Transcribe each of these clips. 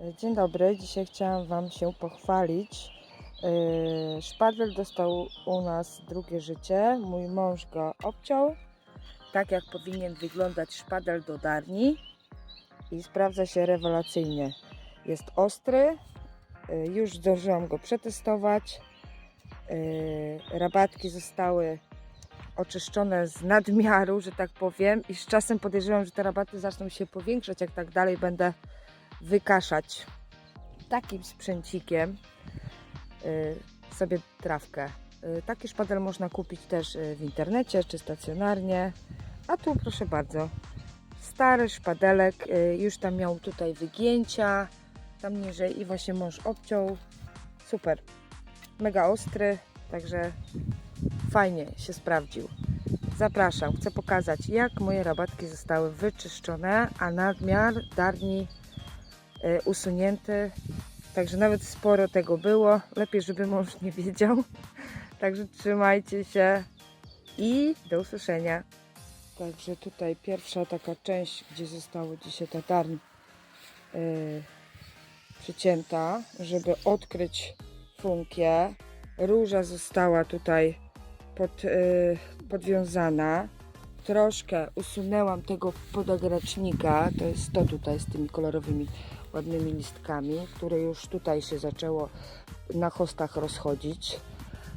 Dzień dobry, dzisiaj chciałam Wam się pochwalić. Yy, Szpadel dostał u nas drugie życie. Mój mąż go obciął, tak jak powinien wyglądać szpadel do darni i sprawdza się rewelacyjnie. Jest ostry, yy, już zdążyłam go przetestować. Yy, Rabatki zostały oczyszczone z nadmiaru, że tak powiem i z czasem podejrzewam, że te rabaty zaczną się powiększać, jak tak dalej będę wykaszać takim sprzęcikiem y, sobie trawkę. Y, taki szpadel można kupić też y, w internecie czy stacjonarnie. A tu proszę bardzo, stary szpadelek, już tam miał tutaj wygięcia, tam niżej i właśnie mąż obciął. Super, mega ostry, także fajnie się sprawdził. Zapraszam, chcę pokazać jak moje rabatki zostały wyczyszczone, a nadmiar darni e, usunięty. Także nawet sporo tego było. Lepiej, żeby mąż nie wiedział. Także trzymajcie się i do usłyszenia. Także tutaj pierwsza taka część, gdzie zostało dzisiaj ta darń e, przycięta, żeby odkryć funkię. Róża została tutaj pod, e, podwiązana. Troszkę usunęłam tego podagracznika, to jest to tutaj z tymi kolorowymi ładnymi listkami, które już tutaj się zaczęło na chostach rozchodzić.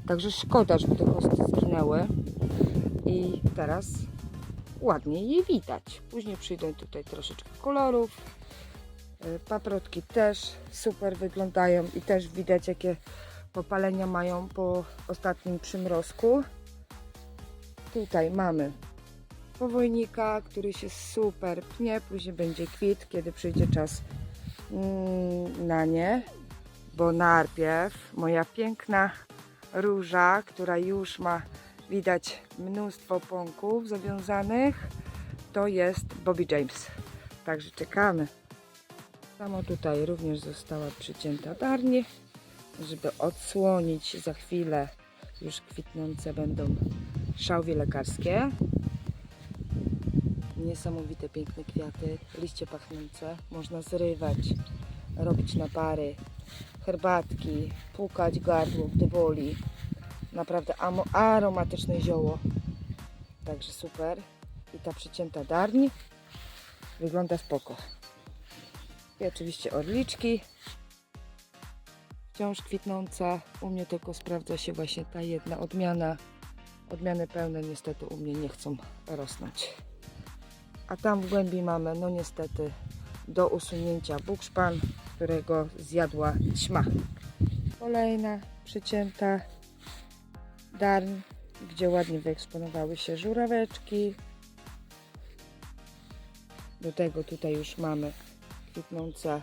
Także szkoda, żeby te chosty zginęły. I teraz ładnie je widać. Później przyjdą tutaj troszeczkę kolorów. Y, Paprotki też super wyglądają i też widać jakie popalenia mają po ostatnim przymrozku. Tutaj mamy powojnika, który się super pnie, później będzie kwit, kiedy przyjdzie czas na nie, bo najpierw moja piękna róża, która już ma widać mnóstwo pąków zawiązanych, to jest Bobby James. Także czekamy. Samo tutaj również została przycięta darnie, żeby odsłonić za chwilę już kwitnące będą szałwie lekarskie. Niesamowite, piękne kwiaty, liście pachnące. Można zrywać, robić napary, herbatki, płukać gardło, gdy boli. Naprawdę aromatyczne zioło. Także super. I ta przycięta darń wygląda spoko. I oczywiście orliczki. Wciąż kwitnące. U mnie tylko sprawdza się właśnie ta jedna odmiana. Odmiany pełne niestety u mnie nie chcą rosnąć. A tam w głębi mamy, no niestety, do usunięcia bukszpan, którego zjadła ćma. Kolejna przycięta darń, gdzie ładnie wyeksponowały się żuraweczki. Do tego tutaj już mamy kwitnące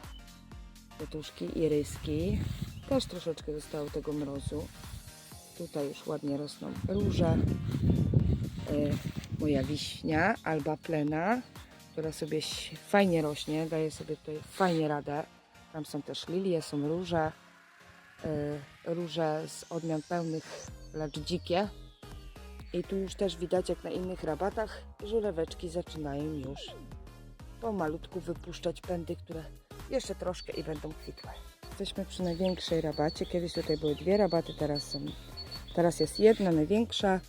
kwiatuszki i ryski. Też troszeczkę zostało tego mrozu. Tutaj już ładnie rosną róże. Moja wiśnia, alba plena, która sobie fajnie rośnie, daje sobie tutaj fajnie radę. Tam są też lilie, są róże. E, róże z odmian pełnych, lecz dzikie. I tu już też widać, jak na innych rabatach, żureweczki zaczynają już pomalutku wypuszczać pędy, które jeszcze troszkę i będą kwitłe. Jesteśmy przy największej rabacie. Kiedyś tutaj były dwie rabaty, teraz są Teraz jest jedna największa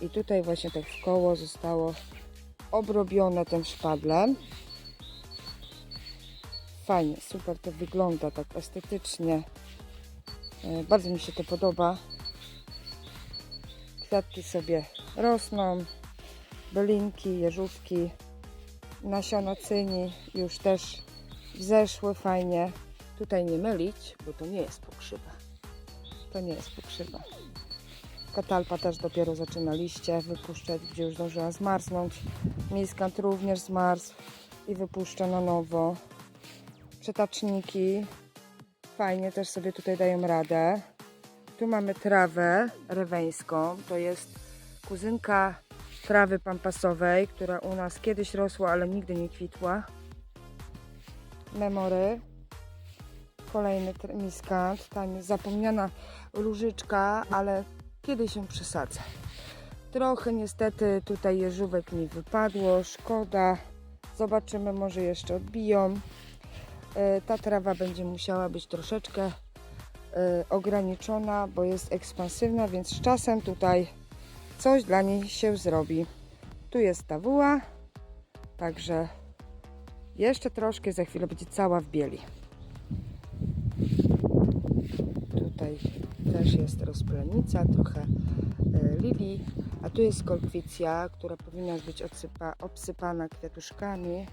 i tutaj właśnie tak w koło zostało obrobione tym szpadlem. Fajnie, super to wygląda tak estetycznie. E, Bardzo mi się to podoba. Kwiatki sobie rosną, bylinki, jeżówki, nasiona cyni już też wzeszły fajnie. Tutaj nie mylić, bo to nie jest pokrzywa. To nie jest pokrzywa. Katalpa też dopiero zaczyna liście wypuszczać, gdzie już zdążyła zmarznąć. Miskant również zmarzł i wypuszcza na nowo. Przetaczniki fajnie też sobie tutaj dają radę. Tu mamy trawę reweńską. To jest kuzynka trawy pampasowej, która u nas kiedyś rosła, ale nigdy nie kwitła. Memory. Kolejny miskant. Tam jest zapomniana różyczka, ale kiedy się przesadza. Trochę niestety tutaj jeżówek mi wypadło, szkoda. Zobaczymy, może jeszcze odbiją. E, Ta trawa będzie musiała być troszeczkę e, ograniczona, bo jest ekspansywna, więc z czasem tutaj coś dla niej się zrobi. Tu jest ta wuła, także jeszcze troszkę, za chwilę będzie cała w bieli. Tutaj też jest rozplenica, trochę e, lilii, a tu jest kolkwicja, która powinna być odsypa, obsypana kwiatuszkami.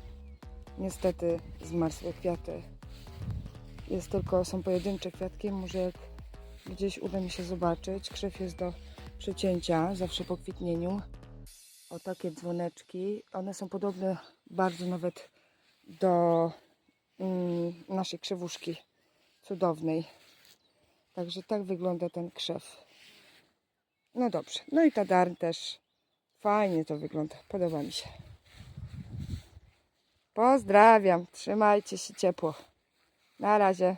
Niestety zmarzły kwiaty. Jest tylko, są pojedyncze kwiatki, może jak gdzieś uda mi się zobaczyć. Krzew jest do przecięcia, zawsze po kwitnieniu. O takie dzwoneczki. One są podobne bardzo nawet do mm, naszej krzewuszki cudownej. Także tak wygląda ten krzew. No dobrze. No i ta darn też. Fajnie to wygląda. Podoba mi się. Pozdrawiam. Trzymajcie się ciepło. Na razie.